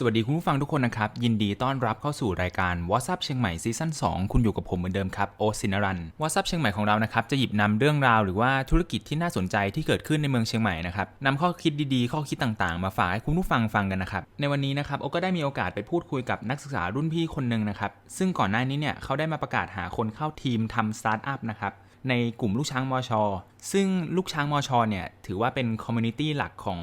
สวัสดีคุณผู้ฟังทุกคนนะครับ ยินดีต้อนรับเข้าสู่รายการ WhatsApp เชียงใหม่ซีซั่น2คุณอยู่กับผมเหมือนเดิมครับโอซินรัน WhatsApp เชียงใหม่ของเรานะครับจะหยิบนำเรื่องราวหรือว่าธุรกิจที่น่าสนใจที่เกิดขึ้นในเมืองเชียงใหม่นะครับนำข้อคิดดีๆ ข้อคิดต่างๆ มาฝากให้คุณผู้ฟังฟังกันนะครับในวันนี้นะครับโอก็ได้มีโอกาสไปพูดคุยกับนักศึกษารุ่นพี่คนหนึ่งนะครับซึ่งก่อนหน้านี้เนี่ยเขาได้มาประกาศหาคนเข้าทีมทำสตาร์ทอัพนะครับในกลุ่มลูกช้างมอชอซึ่งลูกช้างมอชอเนี่ยถือว่าเป็นคอมมูนิตี้หลักของ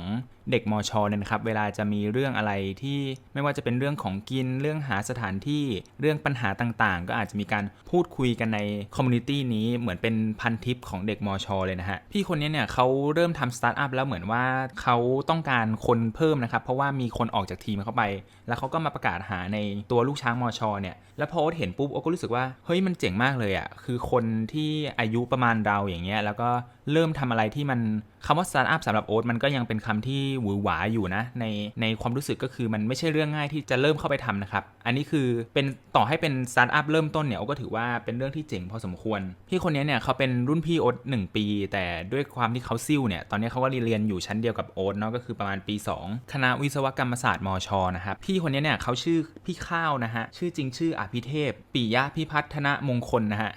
เด็กมอชอเนี่ยนะครับ เวลาจะมีเรื่องอะไรที่ไม่ว่าจะเป็นเรื่องของกินเรื่องหาสถานที่เรื่องปัญหาต่างๆ ก็อาจจะมีการพูดคุยกันในคอมมูนิตี้นี้เหมือนเป็นพันทิปของเด็กมอชอเลยนะฮะ พี่คนนี้เนี่ยเขาเริ่มทำสตาร์ทอัพแล้วเหมือนว่าเขาต้องการคนเพิ่มนะครับ เพราะว่ามีคนออกจากทีมเข้าไป แล้วเขาก็มาประกาศหาในตัวลูกช้างมอชอเนี่ยแล้วพอโอ๊ตเห็นปุ๊บโอ๊ตก็รู้สึกว่าเฮ้ยมันเจ๋งมากเลยอะ่ะคือคนที่อายุประมาณเราอย่างเงี้ยแล้วก็เริ่มทำอะไรที่มันคำว่าสตาร์ทอัพสำหรับโอ๊ตมันก็ยังเป็นคำที่หวือหวาอยู่นะ ในในความรู้สึกก็คือมันไม่ใช่เรื่องง่ายที่จะเริ่มเข้าไปทำนะครับ อันนี้คือเป็นต่อให้เป็นสตาร์ทอัพเริ่มต้นเนี่ยโอ๊ตก็ถือว่าเป็นเรื่องที่เจ๋งพอสมควร พี่คนนี้เนี่ยเขาเป็นรุ่นพี่โอ๊ตหนึ่งปี แต่ด้วยความที่เขาซิ่วเนี่ยตอนนี้เขาก็เรียนอยู่ชั้นเดียวกับโอ๊ตเนาะก็คือประมาณปี 2 คณะวิศวกรรมศาสตร์มชนะครับพี่คนนี้เนี่ยเขาชื่อพี่ข้าวนะฮะชื่อจริงชื่ออภิเทพปิยะพิพัฒนมงคลนะฮะ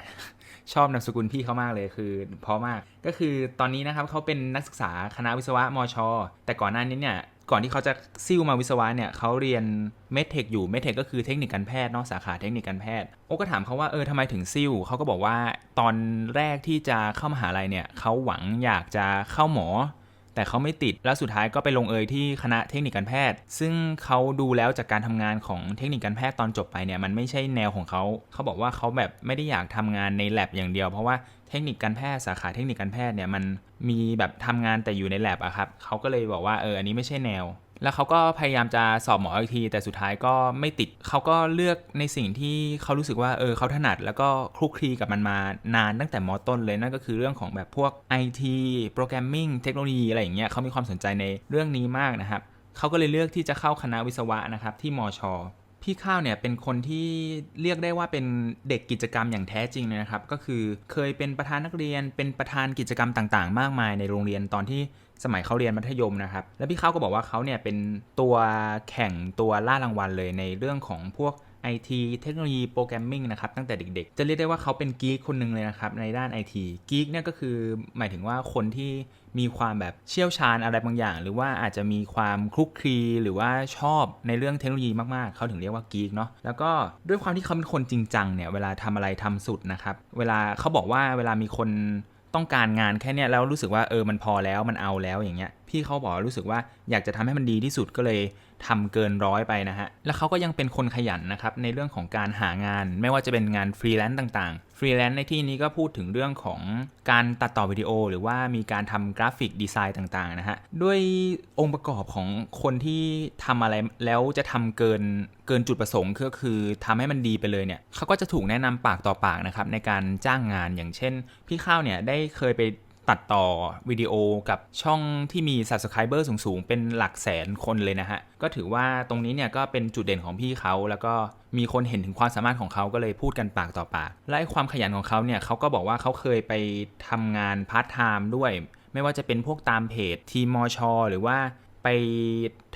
ชอบนามสกุลพี่เขามากเลยคือเพราะมากก็คือตอนนี้นะครับเขาเป็นนักศึกษาคณะวิศวะมช แต่ก่อนหน้านี้เนี่ยก่อนที่เขาจะซิ่วมาวิศวะเนี่ยเขาเรียนเมดเทคอยู่เมดเทคก็คือเทคนิคการแพทย์เนอกสาขาเทคนิคการแพทย์โอ้ก็ถามเขาว่าเออทำไมถึงซิ่วเขาก็บอกว่าตอนแรกที่จะเข้ามหาลัยเนี่ยเขาหวังอยากจะเข้าหมอ แต่เขาไม่ติด แล้วสุดท้ายก็ไปลงเอยที่คณะเทคนิคการแพทย์ ซึ่งเขาดูแล้วจากการทำงานของเทคนิคการแพทย์ตอนจบไปเนี่ยมันไม่ใช่แนวของเขา เขาบอกว่าเขาแบบไม่ได้อยากทำงานใน l ลบอย่างเดียว เพราะว่าเทคนิคการแพทย์สาขาเทคนิคการแพทย์เนี่ยมันมีแบบทำงานแต่อยู่ใน l ลบอะครับเขาก็เลยบอกว่าเอออันนี้ไม่ใช่แนว แล้วเขาก็พยายามจะสอบหมออีกที แต่สุดท้ายก็ไม่ติดเขาก็เลือกในสิ่งที่เขารู้สึกว่าเออเขาถนัด แล้วก็คลุกคลีกับมันมานานตั้งแต่มอต้นเลยนั่นก็คือเรื่องของแบบพวก IT โปรแกรมมิ่งเทคโนโลยีอะไรอย่างเงี้ยเขามีความสนใจในเรื่องนี้มากนะครับเขาก็เลยเลือกที่จะเข้าคณะวิศวะนะครับที่มอชอ พี่ข้าวเนี่ยเป็นคนที่เรียกได้ว่าเป็นเด็กกิจกรรมอย่างแท้จริงเลยนะครับ ก็คือเคยเป็นประธานนักเรียน เป็นประธานกิจกรรมต่างๆ มากมายในโรงเรียนตอนที่สมัยเขาเรียนมัธยมนะครับ แล้วพี่ข้าวก็บอกว่าเขาเนี่ยเป็นตัวแข่งตัวล่ารางวัลเลยในเรื่องของพวก IT เทคโนโลยีโปรแกรมมิ่งนะครับตั้งแต่เด็กๆ จะเรียกได้ว่าเขาเป็นกีกคนหนึ่งเลยนะครับในด้าน IT กีกเนี่ยก็คือหมายถึงว่าคนที่มีความแบบเชี่ยวชาญอะไรบางอย่าง หรือว่าอาจจะมีความคลุกคลีหรือว่าชอบในเรื่องเทคโนโลยีมากๆ เขาถึงเรียกว่ากีกเนาะแล้วก็ด้วยความที่เขาเป็นคนจริงจังเนี่ยเวลาทำอะไรทำสุดนะครับเวลาเขาบอกว่าเวลามีคน ต้องการงานแค่เนี้ยแล้วรู้สึกว่าเออมันพอแล้วมันเอาแล้วอย่างเงี้ยพี่เขาบอกรู้สึกว่าอยากจะทำให้มันดีที่สุดก็เลยทำเกินร้อยไปนะฮะแล้วเขาก็ยังเป็นคนขยันนะครับในเรื่องของการหางานไม่ว่าจะเป็นงานฟรีแลนซ์ต่างๆ ฟรีแลนซ์ในที่นี้ก็พูดถึงเรื่องของการตัดต่อวิดีโอ หรือว่ามีการทำกราฟิกดีไซน์ต่างๆนะฮะ ด้วยองค์ประกอบของคนที่ทำอะไรแล้วจะทำเกินเกินจุดประสงค์ก็คือทำให้มันดีไปเลยเนี่ยเขาก็จะถูกแนะนำปากต่อปากนะครับในการจ้างงานอย่างเช่น พี่ข้าวเนี่ยได้เคยไป ตัดต่อวิดีโอกับช่องที่มี Subscriber สูงๆ เป็นหลักแสนคนเลยนะฮะ ก็ถือว่าตรงนี้เนี่ยก็เป็นจุดเด่นของพี่เขา แล้วก็มีคนเห็นถึงความสามารถของเขาก็เลยพูดกันปากต่อปาก และความขยันของเขาเนี่ยเขาก็บอกว่าเขาเคยไปทำงานพาร์ทไทม์ด้วย ไม่ว่าจะเป็นพวกตามเพจทีมมอชอหรือว่าไป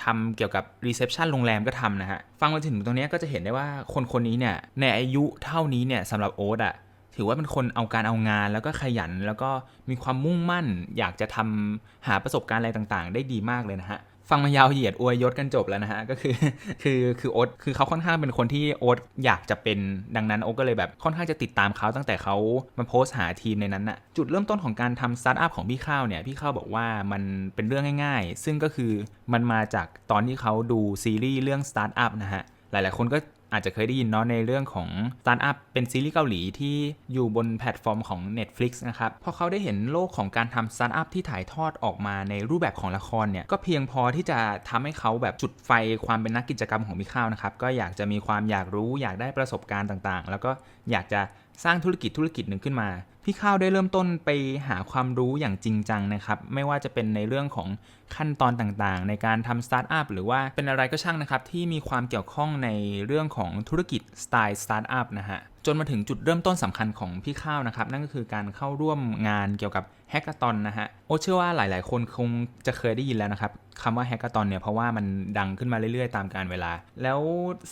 ทำเกี่ยวกับรีเซพชันโรงแรมก็ทำนะฮะ ฟังมาถึงตรงนี้ก็จะเห็นได้ว่าคนคนนี้เนี่ยในอายุเท่านี้เนี่ยสำหรับโอ๊ตอะ ถือว่าเป็นคนเอาการเอางานแล้วก็ขยัน แล้วก็มีความมุ่งมั่น อยากจะทำหาประสบการณ์อะไรต่างๆ ได้ดีมากเลยนะฮะฟังมายาวเหยียดอวยยศกันจบแล้วนะฮะก็คือคือคือโอ๊ตคือเขาค่อนข้างเป็นคนที่โอ๊ตอยากจะเป็นดังนั้นโอ๊ตก็เลยแบบค่อนข้างจะติดตามเขาตั้งแต่เขามาโพสต์หาทีมในนั้นน่ะจุดเริ่มต้นของการทำสตาร์ทอัพของพี่ข้าวเนี่ยพี่ข้าวบอกว่ามันเป็นเรื่องง่ายๆ ซึ่งก็คือมันมาจากตอนที่เขาดูซีรีส์เรื่องสตาร์ทอัพนะฮะหลายๆคนก็ อาจจะเคยได้ยินเนาะในเรื่องของสตาร์ทอัพเป็นซีรีส์เกาหลีที่อยู่บนแพลตฟอร์มของ Netflix นะครับพอเขาได้เห็นโลกของการทำสตาร์ทอัพที่ถ่ายทอดออกมาในรูปแบบของละครเนี่ยก็เพียงพอที่จะทำให้เขาแบบจุดไฟความเป็นนักกิจกรรมของมิข้าวนะครับก็อยากจะมีความอยากรู้อยากได้ประสบการณ์ต่างๆ แล้วก็อยากจะสร้างธุรกิจธุรกิจหนึ่งขึ้นมา พี่ข้าวได้เริ่มต้นไปหาความรู้อย่างจริงจังนะครับ ไม่ว่าจะเป็นในเรื่องของขั้นตอนต่างๆ ในการทำสตาร์ทอัพหรือว่าเป็นอะไรก็ช่างนะครับ ที่มีความเกี่ยวข้องในเรื่องของธุรกิจสไตล์สตาร์ทอัพนะฮะจนมาถึงจุดเริ่มต้นสำคัญของพี่ข้าวนะครับ นั่นก็คือการเข้าร่วมงานเกี่ยวกับแฮกเกอร์ตอนนะฮะโอเชื่อว่าหลายๆ คนคงจะเคยได้ยินแล้วนะครับคำว่าแฮกเกอร์ตอนเนี่ยเพราะว่ามันดังขึ้นมาเรื่อยๆ ตามกาลเวลา แล้ว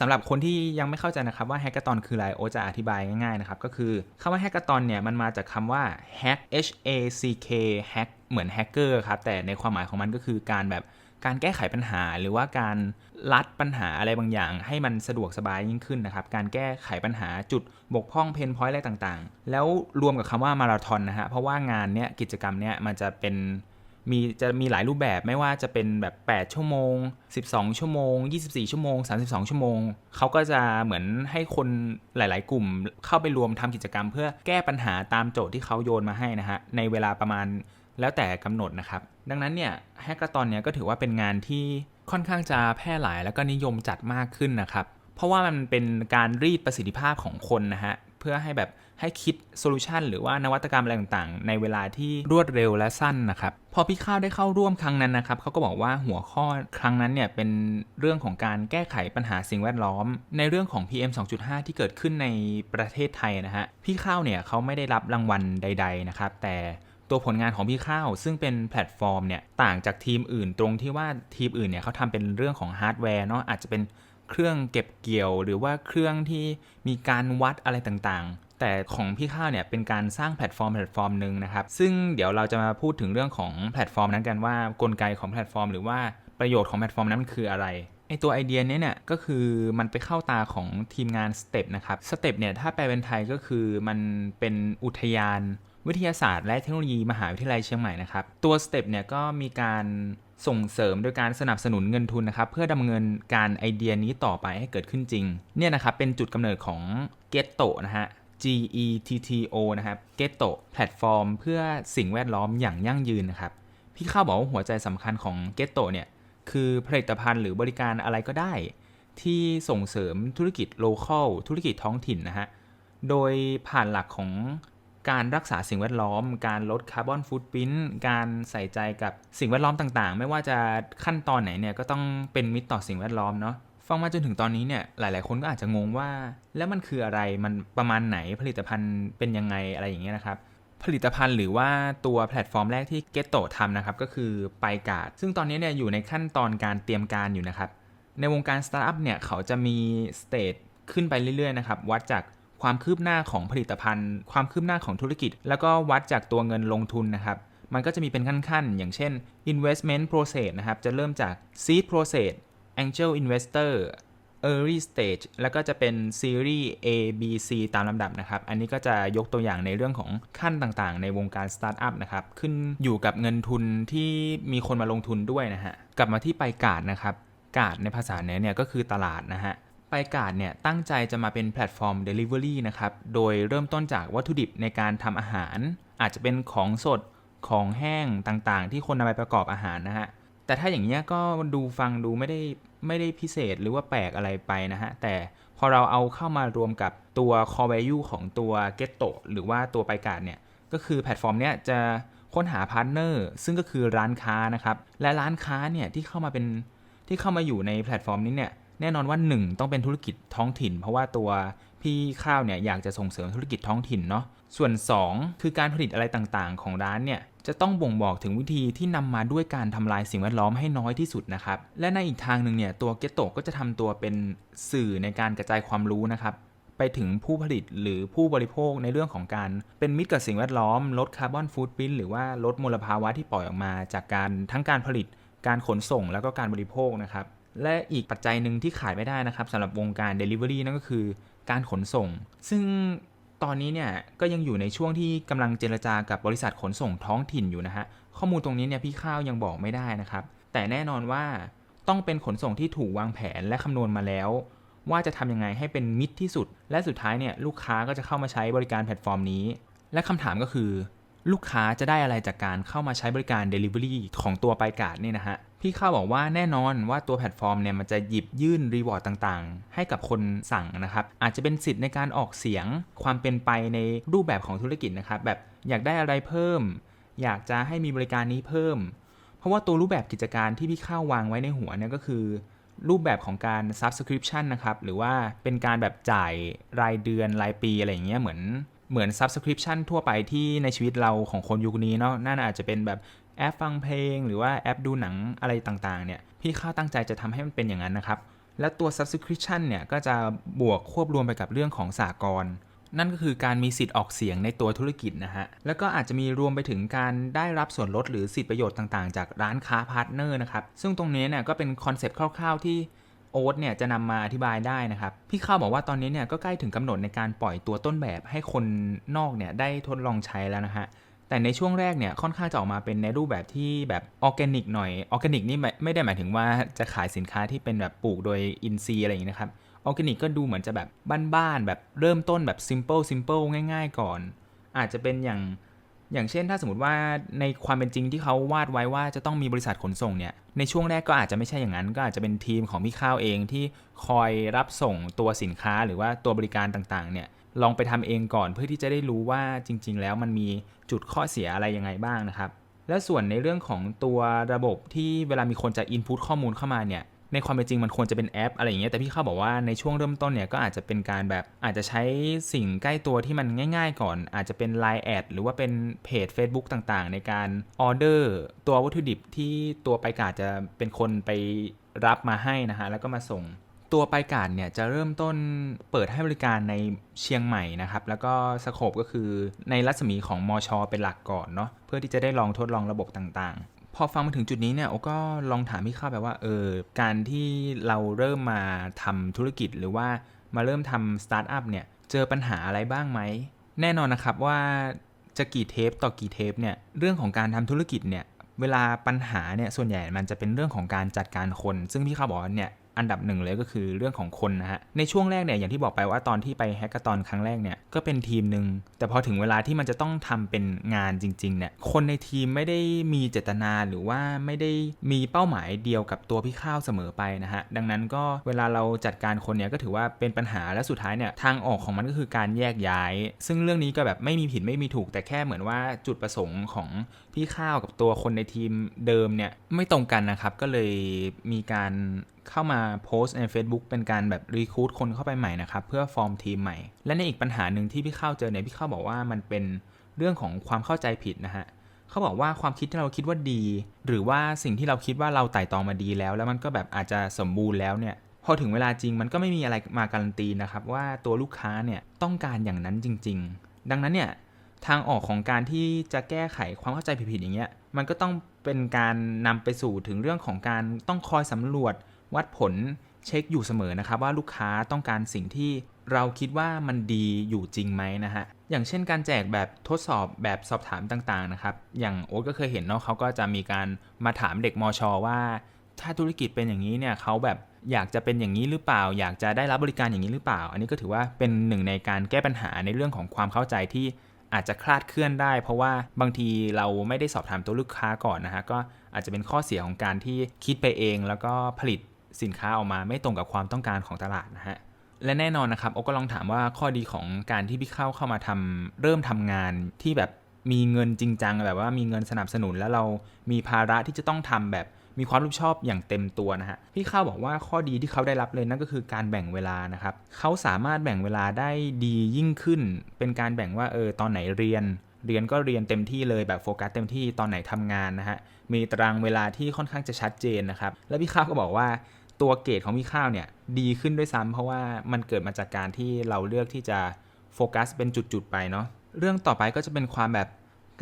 สำหรับคนที่ยังไม่เข้าใจนะครับว่าแฮกเกอร์ตอนคืออะไรโอจะอธิบายง่ายๆนะครับก็คือคำว่าแฮกเกอร์ตอนเนี่ยมันมาจากคำว่า hack h a c k hack เหมือนแฮกเกอร์ครับ แต่ในความหมายของมันก็คือการแบบการแก้ไขปัญหาหรือว่าการลัดปัญหาอะไรบางอย่าง ให้มันสะดวกสบายยิ่งขึ้นนะครับ การแก้ไขปัญหาจุดบกพร่องเพนพอยต์อะไรต่างๆ แล้วรวมกับคำว่ามาราธอนนะฮะ เพราะว่างานเนี้ยกิจกรรมเนี้ยมันจะเป็น มีจะมีหลายรูปแบบไม่ว่าจะเป็นแบบ 8 ชั่วโมง 12 ชั่วโมง 24 ชั่วโมง 32 ชั่วโมง เขาก็จะเหมือนให้คนหลาย ๆ กลุ่มเข้าไปรวมทำกิจกรรม เพื่อแก้ปัญหาตามโจทย์ที่เขาโยนมาให้นะฮะ ในเวลาประมาณแล้วแต่กำหนดนะครับ ดังนั้นเนี่ยแฮกเกอร์ตอนเนี้ยก็ถือว่าเป็นงานที่ค่อนข้างจะแพร่หลายแล้วก็นิยมจัดมากขึ้นนะครับ เพราะว่ามันเป็นการรีดประสิทธิภาพของคนนะฮะเพื่อให้แบบ ให้คิดโซลูชันหรือว่านวัตกรรมอะไรต่างๆ ในเวลาที่รวดเร็วและสั้นนะครับ พอพี่ข้าวได้เข้าร่วมครั้งนั้นนะครับเขาก็บอกว่าหัวข้อครั้งนั้นเนี่ยเป็นเรื่องของการแก้ไขปัญหาสิ่งแวดล้อม ในเรื่องของ PM 2.5 ที่เกิดขึ้นในประเทศไทยนะฮะพี่ข้าวเนี่ยเขาไม่ได้รับรางวัลใด ๆนะครับ แต่ตัวผลงานของพี่ข้าว ซึ่งเป็นแพลตฟอร์มเนี่ยต่างจากทีมอื่นตรงที่ว่าทีมอื่นเนี่ยเขาทำเป็นเรื่องของฮาร์ดแวร์เนาะอาจจะเป็นเครื่องเก็บเกี่ยว หรือว่าเครื่องที่มีการวัดอะไรต่างๆ แต่ของพี่ข้าวเนี่ยเป็นการสร้างแพลตฟอร์มแพลตฟอร์มหนึ่งนะครับ ซึ่งเดี๋ยวเราจะมาพูดถึงเรื่องของแพลตฟอร์มนั้นกันว่ากลไกของแพลตฟอร์ม หรือว่าประโยชน์ของแพลตฟอร์มนั้นคืออะไรไอตัวไอเดียนี้เนี่ยก็คือมันไปเข้าตาของทีมงานสเต็ปนะครับสเต็ปเนี่ยถ้าแปลเป็นไทยก็คือมันเป็นอุทยานวิทยาศาสตร์และเทคโนโลยีมหาวิทยาลัยเชียงใหม่นะครับ ตัวสเต็ปเนี่ยก็มีการส่งเสริมโดยการสนับสนุนเงินทุนนะครับ เพื่อดำเนินการไอเดียนี้ต่อไปให้เกิดขึ้นจริง เนี่ยนะครับเป็นจุดกำเนิดของ Getto นะฮะ G E T T O นะครับ Getto แพลตฟอร์มเพื่อสิ่งแวดล้อมอย่างยั่งยืนนะครับ พี่ข้าวบอกว่าหัวใจสำคัญของ Getto เนี่ย คือผลิตภัณฑ์หรือบริการอะไรก็ได้ ที่ส่งเสริมธุรกิจโลเคอลธุรกิจท้องถิ่นนะฮะ โดยผ่านหลักของการรักษาสิ่งแวดล้อม การลดคาร์บอนฟุตพิ้นการใส่ใจกับสิ่งแวดล้อมต่างๆ ไม่ว่าจะขั้นตอนไหนเนี่ยก็ต้องเป็นมิตรต่อสิ่งแวดล้อมเนาะ ฟังมาจนถึงตอนนี้เนี่ยหลาย ๆ คนก็อาจจะงงว่า แล้วมันคืออะไรมันประมาณไหนผลิตภัณฑ์เป็นยังไงอะไรอย่างเงี้ยนะครับผลิตภัณฑ์หรือว่าตัวแพลตฟอร์มแรกที่ Get โตทำนะครับก็คือไปกาดซึ่งตอนนี้เนี่ยอยู่ในขั้นตอนการเตรียมการอยู่นะครับในวงการสตาร์ทอัพเนี่ยเขาจะมีสเตจขึ้นไปเรื่อย ๆ นะครับ วัดจากความคืบหน้าของผลิตภัณฑ์ ความคืบหน้าของธุรกิจ แล้วก็วัดจากตัวเงินลงทุนนะครับ มันก็จะมีเป็นขั้น ๆ อย่างเช่น investment process นะครับ จะเริ่มจาก seed process angel investor early stage แล้วก็จะเป็น series A B C ตามลำดับนะครับ อันนี้ก็จะยกตัวอย่างในเรื่องของขั้นต่างๆ ในวงการสตาร์ทอัพนะครับ ขึ้นอยู่กับเงินทุนที่มีคนมาลงทุนด้วยนะฮะ กลับมาที่ไปกาดนะครับ กาดในภาษาเนี้ยเนี่ยก็คือตลาดนะฮะไปกาดเนี่ยตั้งใจจะมาเป็นแพลตฟอร์ม Delivery นะครับ โดยเริ่มต้นจากวัตถุดิบในการทำอาหาร อาจจะเป็นของสดของแห้งต่างๆ ที่คนนำไปประกอบอาหารนะฮะ แต่ถ้าอย่างเงี้ยก็ดูฟังดูไม่ได้ไม่ได้พิเศษหรือว่าแปลกอะไรไปนะฮะ แต่พอเราเอาเข้ามารวมกับตัว core value ของตัว Getto หรือว่าตัวไปกาดเนี่ย ก็คือแพลตฟอร์มเนี้ยจะค้นหาพาร์ทเนอร์ซึ่งก็คือร้านค้านะครับ และร้านค้าเนี่ยที่เข้ามาเป็นที่เข้ามาอยู่ในแพลตฟอร์มนี้เนี่ย แน่นอนว่า 1 ต้องเป็นธุรกิจท้องถิ่น เพราะว่าตัวพี่ข้าวเนี่ยอยากจะส่งเสริมธุรกิจท้องถิ่นเนาะส่วน 2 คือการผลิตอะไรต่างๆ ของร้านเนี่ยจะต้องบ่งบอกถึงวิธีที่นำมาด้วยการทำลายสิ่งแวดล้อมให้น้อยที่สุดนะครับ และในอีกทางหนึ่งเนี่ยตัวเกตโตก็จะทำตัวเป็นสื่อในการกระจายความรู้นะครับ ไปถึงผู้ผลิตหรือผู้บริโภคในเรื่องของการเป็นมิตรกับสิ่งแวดล้อม ลดคาร์บอนฟูตพิ้นหรือว่าลดมลภาวะที่ปล่อยออกมา จากการทั้งการผลิต การขนส่งแล้วก็การบริโภคนะครับ และอีกปัจจัยหนึ่งที่ขาดไม่ได้นะครับสำหรับวงการ Delivery นั่นก็คือการขนส่ง ซึ่งตอนนี้เนี่ยก็ยังอยู่ในช่วงที่กำลังเจรจากับบริษัทขนส่งท้องถิ่นอยู่นะฮะ ข้อมูลตรงนี้เนี่ยพี่ข้าวยังบอกไม่ได้นะครับ แต่แน่นอนว่าต้องเป็นขนส่งที่ถูกวางแผนและคำนวณมาแล้ว ว่าจะทำยังไงให้เป็นมิตรที่สุด และสุดท้ายเนี่ยลูกค้าก็จะเข้ามาใช้บริการแพลตฟอร์มนี้ และคำถามก็คือ ลูกค้าจะได้อะไรจากการเข้ามาใช้บริการ Delivery ของตัวไปกาดเนี่ยนะฮะพี่ข้าวบอกว่าแน่นอนว่าตัวแพลตฟอร์มเนี่ยมันจะหยิบยื่นรีวอร์ดต่างๆ ให้กับคนสั่งนะครับ อาจจะเป็นสิทธิ์ในการออกเสียงความเป็นไปในรูปแบบของธุรกิจนะครับ แบบอยากได้อะไรเพิ่ม อยากจะให้มีบริการนี้เพิ่ม เพราะว่าตัวรูปแบบกิจการที่พี่ข้าววางไว้ในหัวเนี่ยก็คือ รูปแบบของการ subscription นะครับหรือว่าเป็นการแบบจ่ายรายเดือนรายปีอะไรอย่างเงี้ยเหมือน เหมือน subscription ทั่วไปที่ในชีวิตเราของคนยุคนี้เนาะน่าอาจจะเป็นแบบแอปฟังเพลง หรือว่าแอปดูหนังอะไรต่างๆเนี่ยพี่ข้าวตั้งใจจะทำให้มันเป็นอย่างนั้นนะครับ และตัว subscription เนี่ยก็จะบวกควบรวมไปกับเรื่องของสากลนั่นก็คือการมีสิทธิ์ออกเสียงในตัวธุรกิจนะฮะ แล้วก็อาจจะมีรวมไปถึงการได้รับส่วนลดหรือสิทธิประโยชน์ต่างๆ จากร้านค้าพาร์ทเนอร์นะครับ ซึ่งตรงนี้เนี่ยก็เป็นคอนเซปต์คร่าวๆที่ โอ๊ตเนี่ยจะนำมาอธิบายได้นะครับ พี่ข้าวบอกว่าตอนนี้เนี่ยก็ใกล้ถึงกำหนดในการปล่อยตัวต้นแบบให้คนนอกเนี่ยได้ทดลองใช้แล้วนะฮะแต่ในช่วงแรกเนี่ยค่อนข้างจะออกมาเป็นในรูปแบบที่แบบออร์แกนิกหน่อยออร์แกนิกนี่ไม่ไม่ได้หมายถึงว่าจะขายสินค้าที่เป็นแบบปลูกโดยอินทรีย์อะไรอย่างนี้นะครับออร์แกนิกก็ดูเหมือนจะแบบบ้านๆแบบเริ่มต้นแบบ simple simple ง่าย ๆ ก่อน อาจจะเป็นอย่าง อย่างเช่นถ้าสมมติว่าในความเป็นจริงที่เขาวาดไว้ว่าจะต้องมีบริษัทขนส่งเนี่ยในช่วงแรกก็อาจจะไม่ใช่อย่างนั้น ก็อาจจะเป็นทีมของพี่ข้าวเองที่คอยรับส่งตัวสินค้าหรือว่าตัวบริการต่างๆเนี่ยลองไปทำเองก่อนเพื่อที่จะได้รู้ว่าจริง ๆ แล้วมันมีจุดข้อเสียอะไรยังไงบ้างนะครับและส่วนในเรื่องของตัวระบบที่เวลามีคนจะ input ข้อมูลเข้ามาเนี่ย ในความเป็นจริงมันควรจะเป็นแอปอะไรอย่างเงี้ยแต่พี่เข้าบอกว่าในช่วงเริ่มต้นเนี่ยก็อาจจะเป็นการแบบอาจจะใช้สิ่งใกล้ตัวที่มันง่าย ๆ ก่อน อาจจะเป็น Line แอดหรือว่าเป็นเพจ Facebook ต่างๆ ในการออเดอร์ตัววัตถุดิบที่ตัวไปกาจะเป็นคนไปรับมาให้นะฮะแล้วก็มาส่งตัวไปกาดเนี่ยจะเริ่มต้นเปิดให้บริการในเชียงใหม่นะครับ แล้วก็สโคปก็คือในรัศมีของมอชอเป็นหลักก่อนเนาะเพื่อที่จะได้ลองทดลองระบบต่างๆ พอฟังมาถึงจุดนี้เนี่ยโอก็ลองถามพี่ข้าวแบบว่าเออการที่เราเริ่มมาทำธุรกิจหรือว่ามาเริ่มทำสตาร์ทอัพเนี่ยเจอปัญหาอะไรบ้างไหม แน่นอนนะครับว่าจะกี่เทปต่อกี่เทปเนี่ยเรื่องของการทำธุรกิจเนี่ยเวลาปัญหาเนี่ยส่วนใหญ่มันจะเป็นเรื่องของการจัดการคน ซึ่งพี่ข้าวบอกว่าเนี่ย อันดับหนึ่งเลยก็คือเรื่องของคนนะฮะ ในช่วงแรกเนี่ยอย่างที่บอกไปว่าตอนที่ไปแฮกเกอร์ตอนครั้งแรกเนี่ยก็เป็นทีมหนึ่งแต่พอถึงเวลาที่มันจะต้องทำเป็นงานจริงๆเนี่ยคนในทีมไม่ได้มีเจตนาหรือว่าไม่ได้มีเป้าหมายเดียวกับตัวพี่ข้าวเสมอไปนะฮะดังนั้นก็เวลาเราจัดการคนเนี่ยก็ถือว่าเป็นปัญหาและสุดท้ายเนี่ยทางออกของมันก็คือการแยกย้าย ซึ่งเรื่องนี้ก็แบบไม่มีผิดไม่มีถูก แต่แค่เหมือนว่าจุดประสงค์ของพี่ข้าวกับตัวคนในทีมเดิมเนี่ยไม่ตรงกันนะครับก็เลยมีการเข้ามาโพสต์ใน Facebook เป็นการแบบรีคูดคนเข้าไปใหม่นะครับ เพื่อฟอร์มทีมใหม่ และในอีกปัญหาหนึ่งที่พี่เข้าเจอเนี่ยพี่เข้าบอกว่ามันเป็นเรื่องของความเข้าใจผิดนะฮะเขาบอกว่าความคิดที่เราคิดว่าดี หรือว่าสิ่งที่เราคิดว่าเราไต่ตองมาดีแล้ว แล้วมันก็แบบอาจจะสมบูรณ์แล้วเนี่ยพอถึงเวลาจริงมันก็ไม่มีอะไรมาการันตีนะครับว่าตัวลูกค้าเนี่ยต้องการอย่างนั้นจริง ๆ ดังนั้นเนี่ยทางออกของการที่จะแก้ไขความเข้าใจผิดๆอย่างเงี้ยมันก็ต้องเป็นการนำไปสู่ถึงเรื่องของการต้องคอยสำรวจ วัดผลเช็คอยู่เสมอนะครับว่าลูกค้าต้องการสิ่งที่เราคิดว่ามันดีอยู่จริงไหมนะฮะ อย่างเช่นการแจกแบบทดสอบแบบสอบถามต่างๆนะครับ อย่างโอ๊ตก็เคยเห็นเนาะเขาก็จะมีการมาถามเด็กมอชอว่า ถ้าธุรกิจเป็นอย่างนี้เนี่ยเขาแบบอยากจะเป็นอย่างนี้หรือเปล่า อยากจะได้รับบริการอย่างนี้หรือเปล่า อันนี้ก็ถือว่าเป็นหนึ่งในการแก้ปัญหาในเรื่องของความเข้าใจที่อาจจะคลาดเคลื่อนได้ เพราะว่าบางทีเราไม่ได้สอบถามตัวลูกค้าก่อนนะฮะก็อาจจะเป็นข้อเสียของการที่คิดไปเอง แล้วก็ผลิต สินค้าออกมาไม่ตรงกับความต้องการของตลาดนะฮะและแน่นอนนะครับโอก็ลองถามว่าข้อดีของการที่พี่เข้าเข้ามาทำเริ่มทำงานที่แบบมีเงินจริงจังแบบว่ามีเงินสนับสนุนแล้วเรามีภาระที่จะต้องทำแบบมีความรับผิดชอบอย่างเต็มตัวนะฮะพี่ข้าวบอกว่าข้อดีที่เขาได้รับเลยนั่นก็คือการแบ่งเวลานะครับเขาสามารถแบ่งเวลาได้ดียิ่งขึ้น เป็นการแบ่งว่าเออตอนไหนเรียน เรียนก็เรียนเต็มที่เลยแบบโฟกัสเต็มที่ตอนไหนทำงานนะฮะมีตารางเวลาที่ค่อนข้างจะชัดเจนนะครับแล้วพี่ข้าวก็บอกว่า ตัวเกรดของพี่ข้าวเนี่ยดีขึ้นด้วยซ้ำเพราะว่ามันเกิดมาจากการที่เราเลือกที่จะโฟกัสเป็นจุดๆไปเนาะเรื่องต่อไปก็จะเป็นความแบบ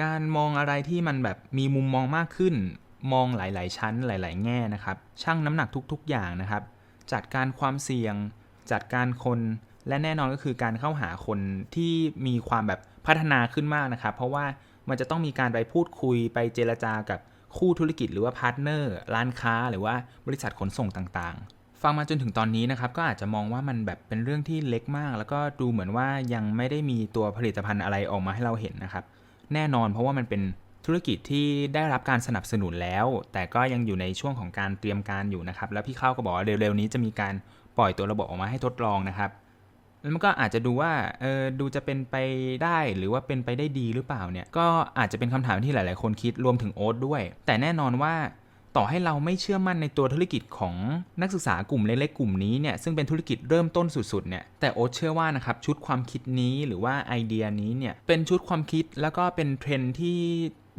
การมองอะไรที่มันแบบมีมุมมองมากขึ้น มองหลาย ๆ ชั้นหลาย ๆ แง่นะครับชั่งน้ำหนักทุก ๆ อย่างนะครับ จัดการความเสี่ยง จัดการคนและแน่นอนก็คือการเข้าหาคนที่มีความแบบพัฒนาขึ้นมากนะครับ เพราะว่ามันจะต้องมีการไปพูดคุยไปเจรจากับ คู่ธุรกิจหรือว่าพาร์ทเนอร์ร้านค้าหรือว่าบริษัทขนส่งต่างๆ ฟังมาจนถึงตอนนี้นะครับก็อาจจะมองว่ามันแบบเป็นเรื่องที่เล็กมาก แล้วก็ดูเหมือนว่ายังไม่ได้มีตัวผลิตภัณฑ์อะไรออกมาให้เราเห็นนะครับ แน่นอนเพราะว่ามันเป็นธุรกิจที่ได้รับการสนับสนุนแล้ว แต่ก็ยังอยู่ในช่วงของการเตรียมการอยู่นะครับ แล้วพี่เข้าก็บอกว่าเร็วๆนี้จะมีการปล่อยตัวระบบออกมาให้ทดลองนะครับ แล้วมันก็อาจจะดูว่าเออดูจะเป็นไปได้หรือว่าเป็นไปได้ดีหรือเปล่าเนี่ย ก็อาจจะเป็นคำถามที่หลาย ๆ คนคิดรวมถึงโอ๊ตด้วย แต่แน่นอนว่าต่อให้เราไม่เชื่อมั่นในตัวธุรกิจของนักศึกษากลุ่มเล็กๆกลุ่มนี้เนี่ยซึ่งเป็นธุรกิจเริ่มต้นสุดๆเนี่ยแต่โอ๊ตเชื่อว่านะครับชุดความคิดนี้หรือว่าไอเดียนี้เนี่ยเป็นชุดความคิดแล้วก็เป็นเทรนที่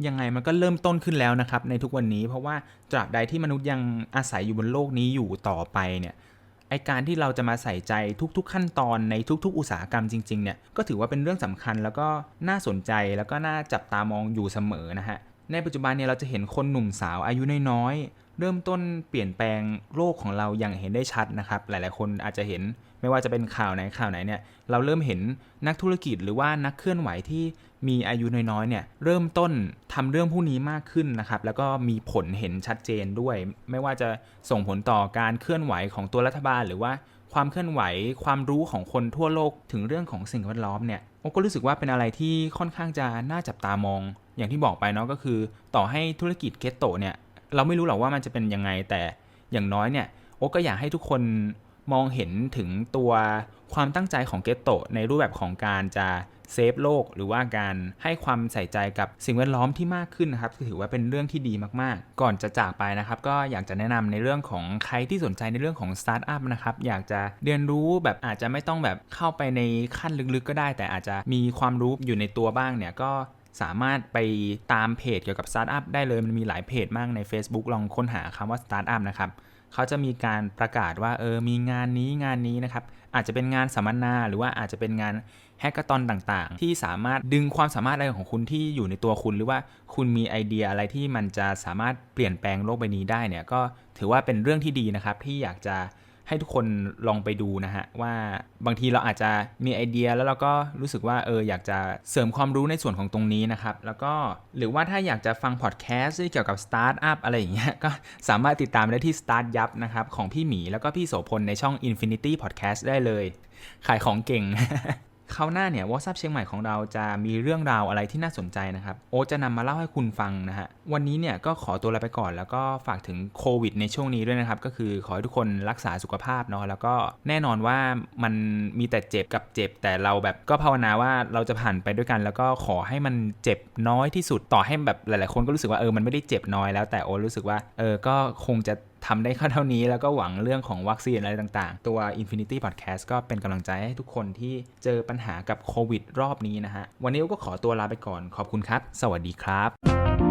ยังไงมันก็เริ่มต้นขึ้นแล้วนะครับในทุกวันนี้ เพราะว่าตราบใดที่มนุษย์ยังอาศัยอยู่บนโลกนี้อยู่ต่อไปเนี่ย ไอการที่เราจะมาใส่ใจทุกๆขั้นตอนในทุกๆ อุตสาหกรรมจริงๆเนี่ยก็ถือว่าเป็นเรื่องสำคัญแล้วก็น่าสนใจแล้วก็น่าจับตามองอยู่เสมอนะฮะในปัจจุบันเนี่ยเราจะเห็นคนหนุ่มสาวอายุน้อยๆเริ่มต้นเปลี่ยนแปลงโลกของเราอย่างเห็นได้ชัดนะครับ หลายๆ คนอาจจะเห็นไม่ว่าจะเป็นข่าวไหนข่าวไหนเนี่ย เราเริ่มเห็นนักธุรกิจหรือว่านักเคลื่อนไหวที่มีอายุน้อยๆเนี่ยเริ่มต้นทำเรื่องพวกนี้มากขึ้นนะครับแล้วก็มีผลเห็นชัดเจนด้วย ไม่ว่าจะส่งผลต่อการเคลื่อนไหวของตัวรัฐบาล หรือว่าความเคลื่อนไหวความรู้ของคนทั่วโลกถึงเรื่องของสิ่งแวดล้อมเนี่ยโอก็รู้สึกว่าเป็นอะไรที่ค่อนข้างจะน่าจับตามอง อย่างที่บอกไปเนาะก็คือ ต่อให้ธุรกิจเกตโตเนี่ยเราไม่รู้หรอกว่ามันจะเป็นยังไงแต่อย่างน้อยเนี่ยโอก็อยากให้ทุกคน มองเห็นถึงตัวความตั้งใจของเกตโตในรูปแบบของการจะเซฟโลก หรือว่าการให้ความใส่ใจกับสิ่งแวดล้อมที่มากขึ้นนะครับถือว่าเป็นเรื่องที่ดีมากๆ ก่อนจะจากไปนะครับ ก็อยากจะแนะนำในเรื่องของใครที่สนใจในเรื่องของสตาร์ทอัพนะครับอยากจะเรียนรู้แบบอาจจะไม่ต้องแบบเข้าไปในขั้นลึกๆ ก็ได้ แต่อาจจะมีความรู้อยู่ในตัวบ้างเนี่ยก็สามารถไปตามเพจเกี่ยวกับสตาร์ทอัพได้เลยมันมีหลายเพจมากใน Facebook ลองค้นหาคำว่าสตาร์ทอัพนะครับ เขาจะมีการประกาศว่าเออมีงานนี้งานนี้นะครับ อาจจะเป็นงานสัมมนาหรือว่าอาจจะเป็นงานแฮกเกอร์ตอนต่างๆ ที่สามารถดึงความสามารถอะไรของคุณที่อยู่ในตัวคุณ หรือว่าคุณมีไอเดียอะไรที่มันจะสามารถเปลี่ยนแปลงโลกใบนี้ได้เนี่ยก็ถือว่าเป็นเรื่องที่ดีนะครับที่อยากจะ ให้ทุกคนลองไปดูนะฮะ ว่าบางทีเราอาจจะมีไอเดียแล้วเราก็รู้สึกว่าเอออยากจะเสริมความรู้ในส่วนของตรงนี้นะครับ แล้วก็หรือว่าถ้าอยากจะฟังพอดแคสต์ที่เกี่ยวกับสตาร์ทอัพอะไรอย่างเงี้ยก็สามารถติดตามได้ที่ Start ยับนะครับ ของพี่หมีแล้วก็พี่โสพลในช่อง Infinity Podcast ได้เลย ขายของเก่ง คราวหน้าเนี่ยวอซับเชียงใหม่ของเราจะมีเรื่องราวอะไรที่น่าสนใจนะครับ โอ๊จะนำมาเล่าให้คุณฟังนะฮะ วันนี้เนี่ยก็ขอตัวลาไปก่อน แล้วก็ฝากถึงโควิดในช่วงนี้ด้วยนะครับ ก็คือขอให้ทุกคนรักษาสุขภาพเนาะ แล้วก็แน่นอนว่ามันมีแต่เจ็บกับเจ็บ แต่เราแบบก็ภาวนาว่าเราจะผ่านไปด้วยกัน แล้วก็ขอให้มันเจ็บน้อยที่สุด ต่อให้แบบหลาย ๆ คนก็รู้สึกว่าเออ มันไม่ได้เจ็บน้อยแล้ว แต่โอ๊รู้สึกว่าเออ ก็คงจะ ทำได้แค่เท่านี้แล้วก็หวังเรื่องของวัคซีนอะไรต่างๆ ตัว Infinity Podcast ก็เป็นกำลังใจให้ทุกคนที่เจอปัญหากับโควิดรอบนี้นะฮะ วันนี้ก็ขอตัวลาไปก่อนขอบคุณครับ สวัสดีครับ